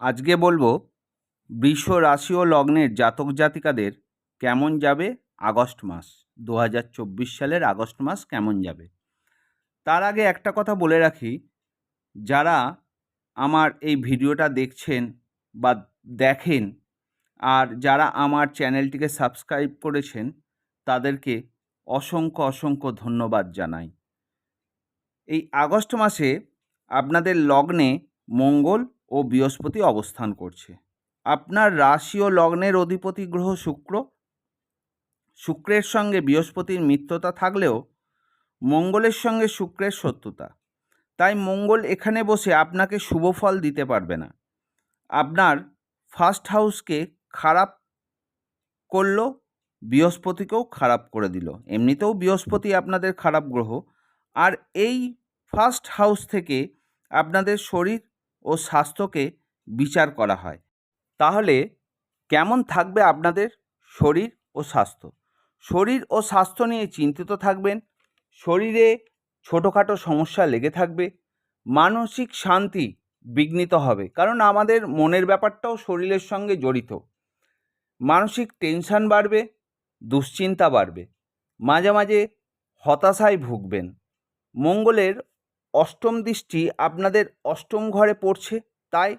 আজকে বলব, বৃষ রাশি ও লগ্নের জাতক জাতিকাদের কেমন যাবে আগস্ট মাস? দু হাজার চব্বিশ সালের আগস্ট মাস কেমন যাবে? তার আগে একটা কথা বলে রাখি, যারা আমার এই ভিডিওটা দেখছেন বা দেখেন আর যারা আমার চ্যানেলটিকে সাবস্ক্রাইব করেছেন, তাদেরকে অসংখ্য অসংখ্য ধন্যবাদ জানাই। এই আগস্ট মাসে আপনাদের লগ্নে মঙ্গল ও বৃহস্পতি অবস্থান করছে। আপনার রাশি ও লগ্নের অধিপতি গ্রহ শুক্র। শুক্রের সঙ্গে বৃহস্পতির মিত্রতা থাকলেও মঙ্গলের সঙ্গে শুক্রের শত্রুতা। তাই মঙ্গল এখানে বসে আপনাকে শুভ ফল দিতে পারবে না। আপনার ফার্স্ট হাউসকে খারাপ করল, বৃহস্পতিকেও খারাপ করে দিল। এমনিতেও বৃহস্পতি আপনাদের খারাপ গ্রহ। আর এই ফার্স্ট হাউস থেকে আপনাদের শরীর ও স্বাস্থ্যকে বিচার করা হয়। তাহলে কেমন থাকবে আপনাদের শরীর ও স্বাস্থ্য? শরীর ও স্বাস্থ্য নিয়ে চিন্তিত থাকবেন, শরীরে ছোটোখাটো সমস্যা লেগে থাকবে, মানসিক শান্তি বিঘ্নিত হবে। কারণ আমাদের মনের ব্যাপারটাও শরীরের সঙ্গে জড়িত। মানসিক টেনশান বাড়বে, দুশ্চিন্তা বাড়বে। মাঝে মাঝে হতাশায় ভুগবেন। মঙ্গলের অষ্টম দৃষ্টি আপনাদের অষ্টম ঘরে পড়ছে, তাই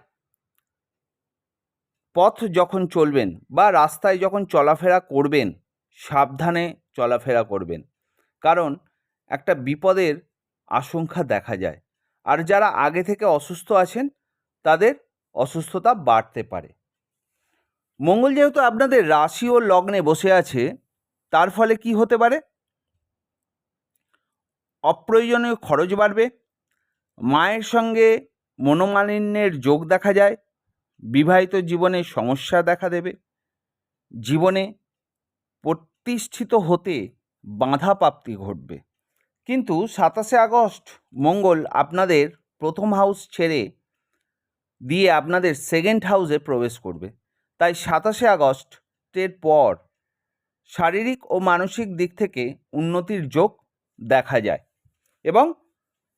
পথ যখন চলবেন বা রাস্তায় যখন চলাফেরা করবেন, সাবধানে চলাফেরা করবেন। কারণ একটা বিপদের আশঙ্কা দেখা যায়। আর যারা আগে থেকে অসুস্থ আছেন, তাদের অসুস্থতা বাড়তে পারে। মঙ্গল যেহেতু আপনাদের রাশি ও লগ্নে বসে আছে, তার ফলে কি হতে পারে? অপ্রয়োজনীয় খরচ বাড়বে, মায়ের সঙ্গে মনোমালিন্যের যোগ দেখা যায়, বিবাহিত জীবনে সমস্যা দেখা দেবে, জীবনে প্রতিষ্ঠিত হতে বাধা প্রাপ্তি ঘটবে। কিন্তু সাতাশে আগস্ট, মঙ্গল আপনাদের প্রথম হাউস ছেড়ে দিয়ে আপনাদের সেকেন্ড হাউসে প্রবেশ করবে। তাই সাতাশে আগস্টের পর শারীরিক ও মানসিক দিক থেকে উন্নতির যোগ দেখা যায়। এবং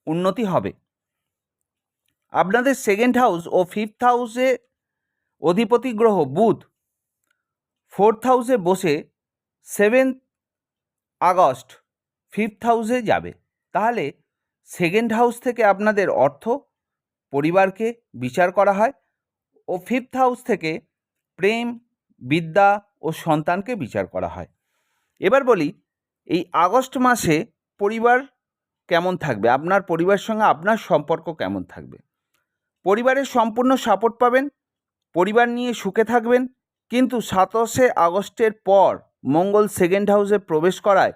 উন্নতি হবে। আপনাদের সেকেন্ড হাউস ও ফিফথ হাউসে অধিপতি গ্রহ বুধ ফোর্থ হাউসে বসে সেভেন্থ আগস্ট ফিফথ হাউসে যাবে। তাহলে সেকেন্ড হাউস থেকে আপনাদের অর্থ পরিবারকে বিচার করা হয় ও ফিফথ হাউস থেকে প্রেম, বিদ্যা ও সন্তানকে বিচার করা হয়। এবার বলি, এই আগস্ট মাসে পরিবার কেমন থাকবে? আপনার পরিবারের সঙ্গে আপনার সম্পর্ক কেমন থাকবে? পরিবারের সম্পূর্ণ সাপোর্ট পাবেন, পরিবার নিয়ে সুখে থাকবেন, কিন্তু সাতাশে আগস্টের পর মঙ্গল সেকেন্ড হাউসে প্রবেশ করায়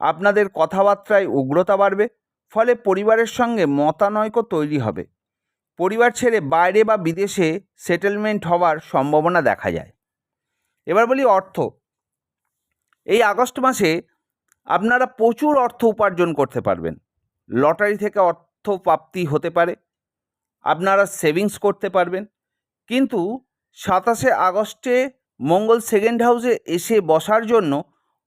আপনাদের কথাবার্তায় উগ্রতা বাড়বে, ফলে পরিবারের সঙ্গে মতানৈক্য তৈরি হবে। পরিবার ছেড়ে বাইরে বা বিদেশে সেটেলমেন্ট হওয়ার সম্ভাবনা দেখা যায়। এবার বলি অর্থ। এই আগস্ট মাসে আপনারা প্রচুর অর্থ উপার্জন করতে পারবেন। লটারি থেকে অর্থ প্রাপ্তি হতে পারে, আপনারা সেভিংস করতে পারবেন। কিন্তু সাতাশে আগস্টে মঙ্গল সেকেন্ড হাউসে এসে বসার জন্য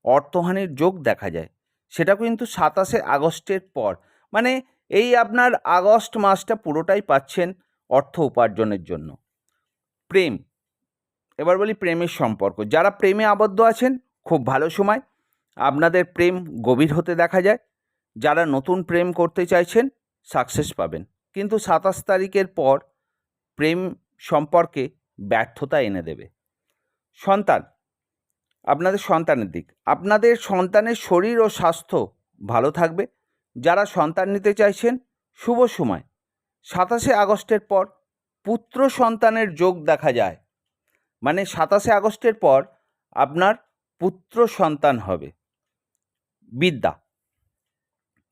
অর্থহানির যোগ দেখা যায়। সেটা কিন্তু সাতাশে আগস্টের পর। মানে এই আপনার আগস্ট মাসটা পুরোটাই পাচ্ছেন অর্থ উপার্জনের জন্য। প্রেম, এবার বলি প্রেমের সম্পর্ক। যারা প্রেমে আবদ্ধ আছেন, খুব ভালো সময়। আপনাদের প্রেম গভীর হতে দেখা যায়। যারা নতুন প্রেম করতে চাইছেন সাকসেস পাবেন। কিন্তু সাতাশ তারিখের পর প্রেম সম্পর্কে ব্যর্থতা এনে দেবে। সন্তান, আপনাদের সন্তানের দিক। আপনাদের সন্তানের শরীর ও স্বাস্থ্য ভালো থাকবে। যারা সন্তান নিতে চাইছেন, শুভ সময়। সাতাশে আগস্টের পর পুত্র সন্তানের যোগ দেখা যায়। মানে সাতাশে আগস্টের পর আপনার পুত্র সন্তান হবে। বিদ্যা।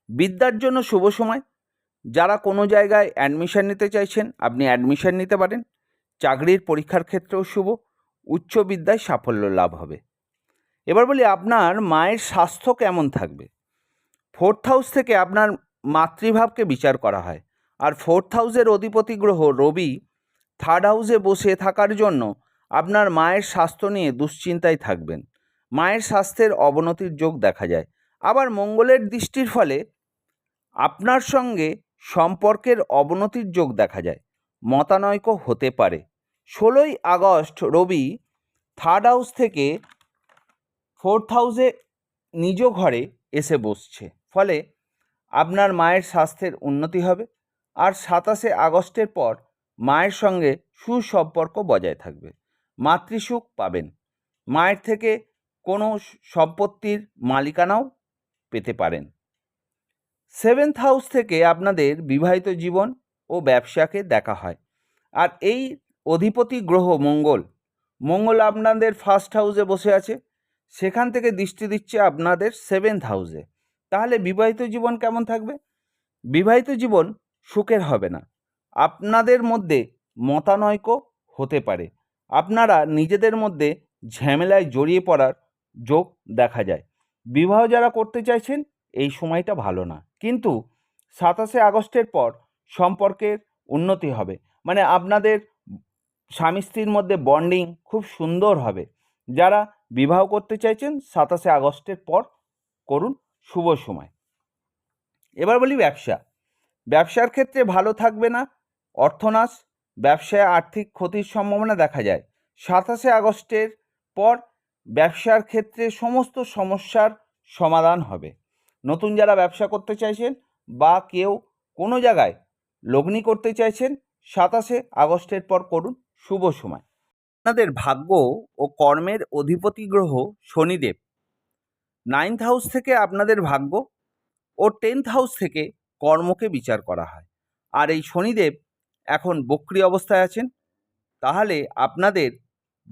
বিদ্যার জন্য শুভ সময়। যারা কোনো জায়গায় অ্যাডমিশন নিতে চাইছেন, আপনি অ্যাডমিশন নিতে পারেন। চাকরির পরীক্ষার ক্ষেত্রেও শুভ। উচ্চ বিদ্যায় সাফল্য লাভ হবে। এবার বলি আপনার মায়ের স্বাস্থ্য কেমন থাকবে? ফোর্থ হাউস থেকে আপনার মাতৃভাবকে বিচার করা হয়। আর ফোর্থ হাউসের অধিপতি গ্রহ রবি থার্ড হাউসে বসে থাকার জন্য আপনার মায়ের স্বাস্থ্য নিয়ে দুশ্চিন্তায় থাকবেন। মায়ের স্বাস্থ্যের অবনতির যোগ দেখা যায়। আবার মঙ্গলের দৃষ্টির ফলে আপনার সঙ্গে সম্পর্কের অবনতির যোগ দেখা যায়। মতানৈক্য হতে পারে। ষোলোই আগস্ট রবি থার্ড হাউস থেকে ফোর্থ হাউসে নিজ ঘরে এসে বসছে। ফলে আপনার মায়ের স্বাস্থ্যের উন্নতি হবে আর সাতাশে আগস্টের পর মায়ের সঙ্গে সুসম্পর্ক বজায় থাকবে। মাতৃসুখ পাবেন। মায়ের থেকে কোনো সম্পত্তির মালিকানাও পেতে পারেন। সেভেন্থ হাউস থেকে আপনাদের বিবাহিত জীবন ও ব্যবসাকে দেখা হয়। আর এই অধিপতি গ্রহ মঙ্গল মঙ্গল আপনাদের ফার্স্ট হাউসে বসে আছে। সেখান থেকে দৃষ্টি দিচ্ছে আপনাদের সেভেন্থ হাউসে তাহলে বিবাহিত জীবন কেমন থাকবে? বিবাহিত জীবন সুখের হবে না। আপনাদের মধ্যে মতানৈক্য হতে পারে। আপনারা নিজেদের মধ্যে ঝামেলায় জড়িয়ে পড়ার যোগ দেখা যায়। বিবাহ যারা করতে চাইছেন, এই সময়টা ভালো না। কিন্তু সাতাশে আগস্টের পর সম্পর্কের উন্নতি হবে। মানে আপনাদের স্বামী স্ত্রীর মধ্যে বন্ডিং খুব সুন্দর হবে। যারা বিবাহ করতে চাইছেন, সাতাশে আগস্টের পর করুন। শুভ সময়। এবার বলি ব্যবসা। ব্যবসার ক্ষেত্রে ভালো থাকবে না। অর্থনাশ, ব্যবসায় আর্থিক ক্ষতির সম্ভাবনা দেখা যায়। সাতাশে আগস্টের পর ব্যবসার ক্ষেত্রে সমস্ত সমস্যার সমাধান হবে। নতুন যারা ব্যবসা করতে চাইছেন বা কেউ কোনো জায়গায় লগ্নি করতে চাইছেন, সাতাশে আগস্টের পর করুন। শুভ সময়। আপনাদের ভাগ্য ও কর্মের অধিপতি গ্রহ শনিদেব। নাইন্থ হাউস থেকে আপনাদের ভাগ্য ও টেন্থ হাউস থেকে কর্মকে বিচার করা হয়। আর এই শনিদেব এখন বক্রি অবস্থায় আছেন। তাহলে আপনাদের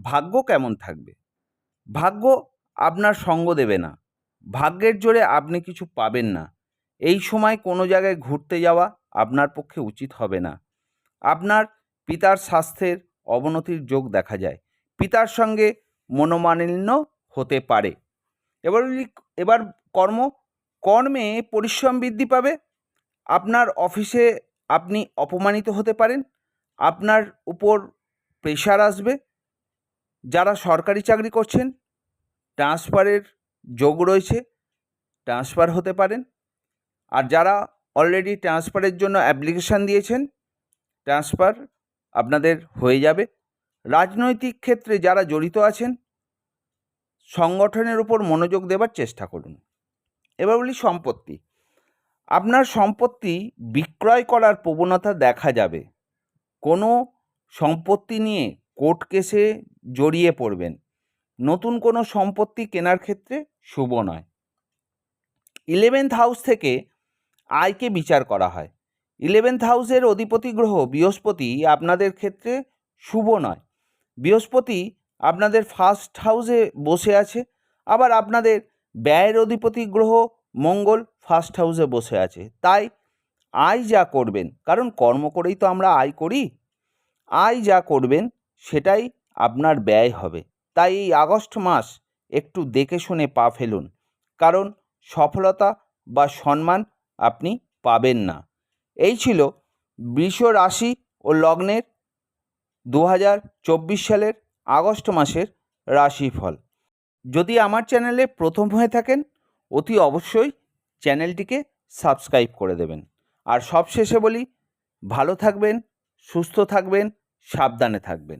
ভাগ্য কেমন থাকবে? ভাগ্য আপনার সঙ্গ দেবে না। ভাগ্যের জোরে আপনি কিছু পাবেন না। এই সময় কোনো জায়গায় ঘুরতে যাওয়া আপনার পক্ষে উচিত হবে না। আপনার পিতার স্বাস্থ্যের অবনতির যোগ দেখা যায়। পিতার সঙ্গে মনোমালিন্য হতে পারে। এবার এবার কর্ম, কর্মে পরিশ্রম বৃদ্ধি পাবে। আপনার অফিসে আপনি অপমানিত হতে পারেন। আপনার উপর প্রেশার আসবে। যারা সরকারি চাকরি করছেন, ট্রান্সফারের যোগ রয়েছে, ট্রান্সফার হতে পারেন। আর যারা অলরেডি ট্রান্সফারের জন্য অ্যাপ্লিকেশান দিয়েছেন, ট্রান্সফার আপনাদের হয়ে যাবে। রাজনৈতিক ক্ষেত্রে যারা জড়িত আছেন, সংগঠনের উপর মনোযোগ দেবার চেষ্টা করুন। এবার বলি সম্পত্তি। আপনার সম্পত্তি বিক্রয় করার প্রবণতা দেখা যাবে। কোনো সম্পত্তি নিয়ে কোর্ট কেসে জড়িয়ে পড়বেন। নতুন কোনো সম্পত্তি কেনার ক্ষেত্রে শুভ নয়। ইলেভেন্থ হাউস থেকে আয়কে বিচার করা হয়। ইলেভেন্থ হাউসের অধিপতি গ্রহ বৃহস্পতি আপনাদের ক্ষেত্রে শুভ নয়। বৃহস্পতি আপনাদের ফার্স্ট হাউসে বসে আছে, আবার আপনাদের ব্যয়ের অধিপতি গ্রহ মঙ্গল ফার্স্ট হাউসে বসে আছে। তাই আয় যা করবেন, কারণ কর্ম করেই তো আমরা আয় করি। আয় যা করবেন সেটাই আপনার ব্যয় হবে। তাই এই আগস্ট মাস একটু দেখে শুনে পা ফেলুন। কারণ সফলতা বা সম্মান আপনি পাবেন না। এই ছিল বৃষ রাশি ও লগ্নের দু হাজার চব্বিশ সালের আগস্ট মাসের রাশিফল। যদি আমার চ্যানেলে প্রথম হয়ে থাকেন, অতি অবশ্যই চ্যানেলটিকে সাবস্ক্রাইব করে দেবেন। আর সবশেষে বলি, ভালো থাকবেন, সুস্থ থাকবেন সাবধানে থাকবেন।